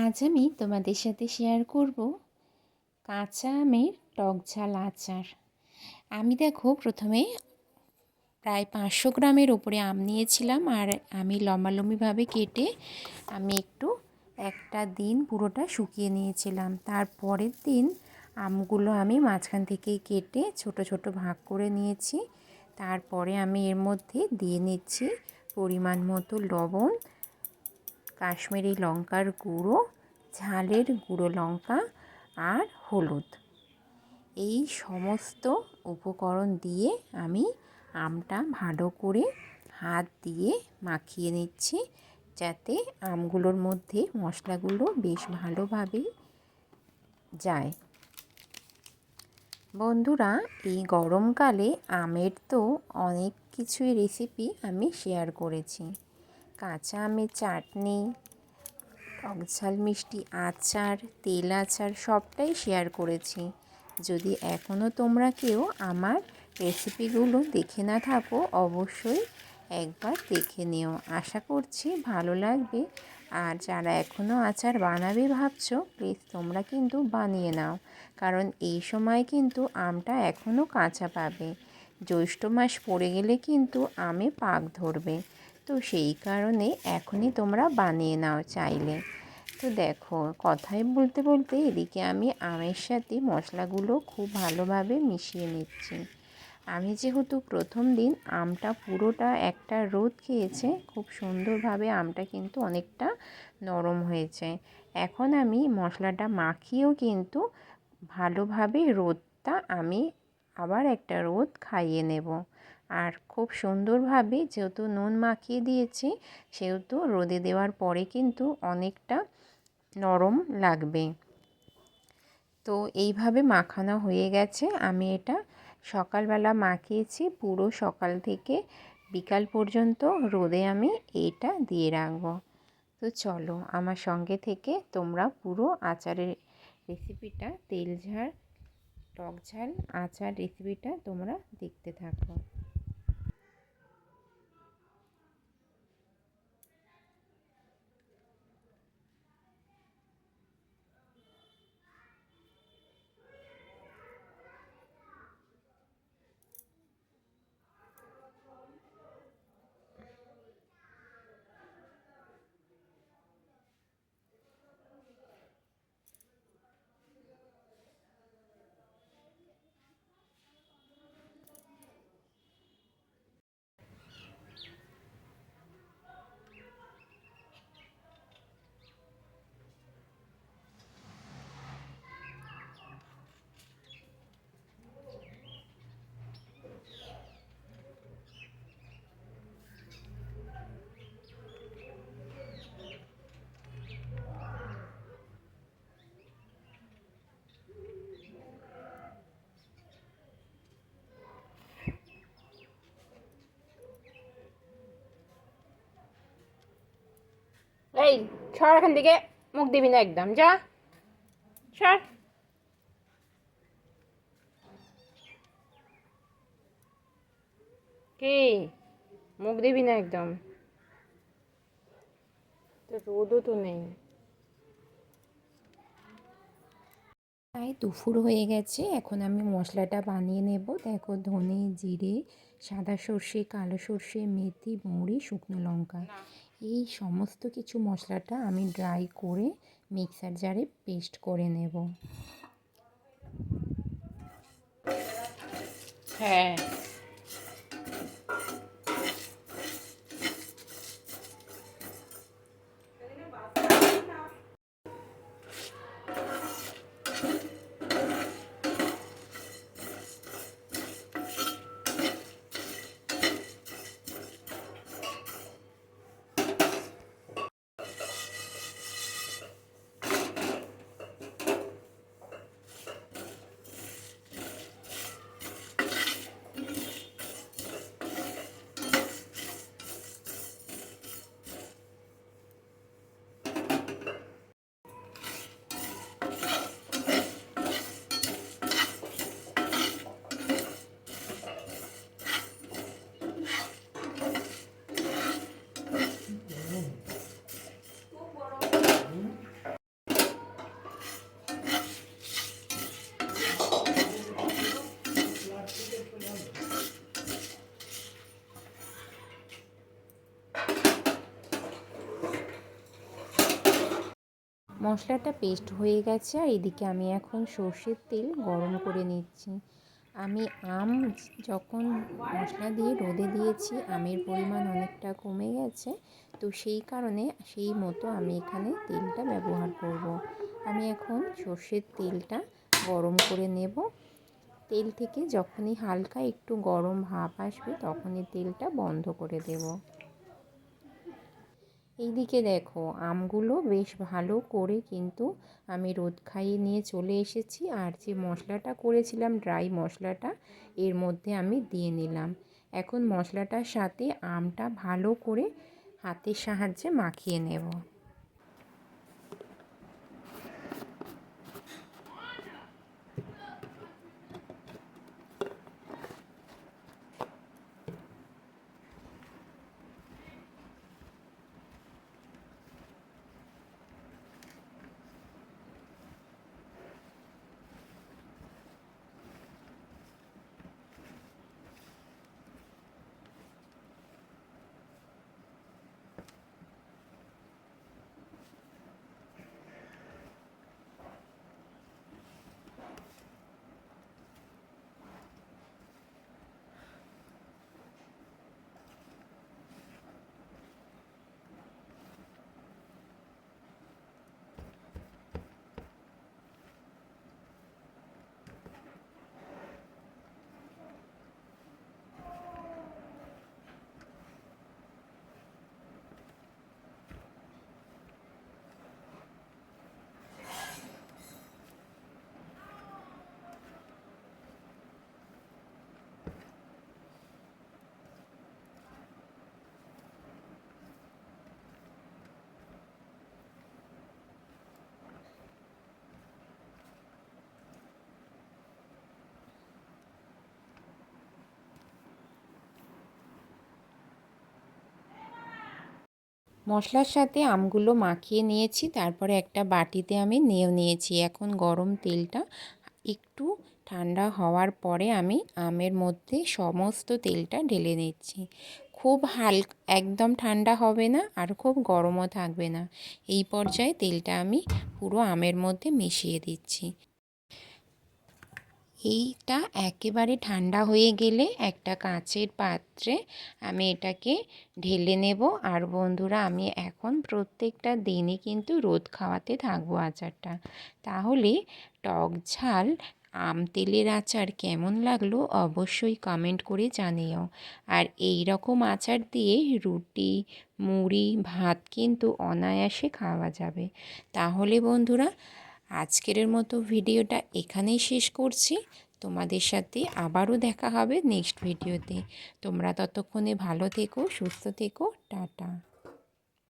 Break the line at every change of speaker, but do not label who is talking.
আজ আমি তোমাদের সাথে শেয়ার করব কাঁচা আমের টক ঝাল আচার। আমি দেখো প্রথমে প্রায় পাঁচশো গ্রামের ওপরে আম নিয়েছিলাম আর আমি লম্বালম্বিভাবে কেটে আমি একটু একটা দিন পুরোটা শুকিয়ে নিয়েছিলাম। তারপরের দিন আমগুলো আমি মাঝখান থেকে কেটে ছোট ছোট ভাগ করে নিয়েছি। তারপরে আমি এর মধ্যে দিয়ে নিচ্ছি পরিমাণ মতো লবণ কাশ্মীরি লঙ্কার গুঁড়ো, ঝালের গুঁড়ো লঙ্কা আর হলুদ। এই সমস্ত উপকরণ দিয়ে আমি আমটা ভালো করে হাত দিয়ে মাখিয়ে নিচ্ছি, যাতে আমগুলোর মধ্যে মশলাগুলো বেশ ভালোভাবেই যায়। বন্ধুরা, এই গরমকালে আমের তো অনেক কিছুই রেসিপি আমি শেয়ার করেছি। কাঁচা আমের চাটনি, টক ঝাল, মিষ্টি আচার, তেল আচার সবটাই শেয়ার করেছি। যদি এখনও তোমরা কেউ আমার রেসিপিগুলো দেখে না থাকো, অবশ্যই একবার দেখে নিও। আশা করছি ভালো লাগবে। আর যারা এখনও আচার বানাবে ভাবছ প্লিজ তোমরা কিন্তু বানিয়ে নাও। কারণ এই সময় কিন্তু আমটা এখনও কাঁচা পাবে। জ্যৈষ্ঠ মাস পড়ে গেলে কিন্তু আমে পাক ধরবে। তো সেই কারণে এখনই তোমরা বানিয়ে নাও চাইলে। তো দেখো কথাই বলতে বলতে এদিকে আমি আমের সাথে মশলাগুলো খুব ভালোভাবে মিশিয়ে নিচ্ছি। আমি যেহেতু প্রথম দিন আমটা পুরোটা একটা রোদ খেয়েছে, খুব সুন্দরভাবে আমটা কিন্তু অনেকটা নরম হয়েছে। এখন আমি মশলাটা মাখিয়েও কিন্তু ভালোভাবে রোদটা আমি আবার একটা রোদ খাইয়ে নেব। আর খুব সুন্দরভাবে যেহেতু নুন মাখিয়ে দিয়েছি, সেহেতু রোদে দেওয়ার পরে কিন্তু অনেকটা নরম লাগবে। তো এইভাবে মাখানো হয়ে গেছে। আমি এটা সকালবেলা মাখিয়েছি, পুরো সকাল থেকে বিকাল পর্যন্ত রোদে আমি এটা দিয়ে রাখব। তো চলো, আমার সঙ্গে থেকে তোমরা পুরো আচারের রেসিপিটা, তেল ঝাল, টক ঝাল, আচার রেসিপিটা তোমরা দেখতে থাকো।
এই সর এখান থেকে মুখ দিবি না একদম যা। সর। কি? মুখ দিবি না একদম। তো রোদও তো নেই।
প্রায় দুপুর হয়ে গেছে এখন আমি মশলাটা বানিয়ে নেব। দেখো ধনে জিরে সাদা সর্ষে কালো সর্ষে মেথি মৌরি শুকনো লঙ্কা। এই সমস্ত কিছু মশলাটা আমি ড্রাই করে মিক্সার জারে পেস্ট করে নেব।
হ্যাঁ।
মশলাটা পেস্ট হয়ে গেছে আর এদিকে আমি এখন সর্ষের তেল গরম করে নিচ্ছি। আমি আম যখন মশলা দিয়ে রোদে দিয়েছি, আমের পরিমাণ অনেকটা কমে গেছে। তো সেই কারণে সেই মতো আমি এখানে তেলটা ব্যবহার করব। আমি এখন সর্ষের তেলটা গরম করে নেব। তেল থেকে যখনই হালকা একটু গরম ভাব আসবে, তখনই তেলটা বন্ধ করে দেব। এইদিকে দেখো, আমগুলো বেশ ভালো করে কিন্তু আমি রোদ খাইয়ে নিয়ে চলে এসেছি। আর যে মশলাটা করেছিলাম, ড্রাই মশলাটা, এর মধ্যে আমি দিয়ে নিলাম। এখন মশলাটার সাথে আমটা ভালো করে হাতের সাহায্যে মাখিয়ে নেব। মশলার সাথে আমগুলো মাখিয়ে নিয়েছি, তারপরে একটা বাটিতে আমি নিয়ে নিয়েছি। এখন গরম তেলটা একটু ঠান্ডা হওয়ার পরে আমি আমের মধ্যে সমস্ত তেলটা ঢেলে নিচ্ছি। খুব হালকা, একদম ঠান্ডা হবে না আর খুব গরমও থাকবে না। এই পর্যায়ে তেলটা আমি পুরো আমের মধ্যে মিশিয়ে দিচ্ছি। এইটা একেবারে ঠান্ডা হয়ে গেলে একটা কাঁচের পাত্রে আমি এটাকে ঢেলে নেব। আর বন্ধুরা, আমি এখন প্রত্যেকটা দিনই কিন্তু রোদ খাওয়াতে থাকব আচারটা। তাহলে টক ঝাল, আম তেলের আচার কেমন লাগল অবশ্যই কমেন্ট করে জানিও। আর এই রকম আচার দিয়ে রুটি, মুড়ি, ভাত কিন্তু অনায়াসে খাওয়া যাবে। তাহলে বন্ধুরা আজকের মতো ভিডিওটা এখানেই শেষ করছি। তোমাদের সাথে আবারও দেখা হবে নেক্সট ভিডিওতে তোমরা ততক্ষণে ভালো থেকো, সুস্থ থেকো, টাটা।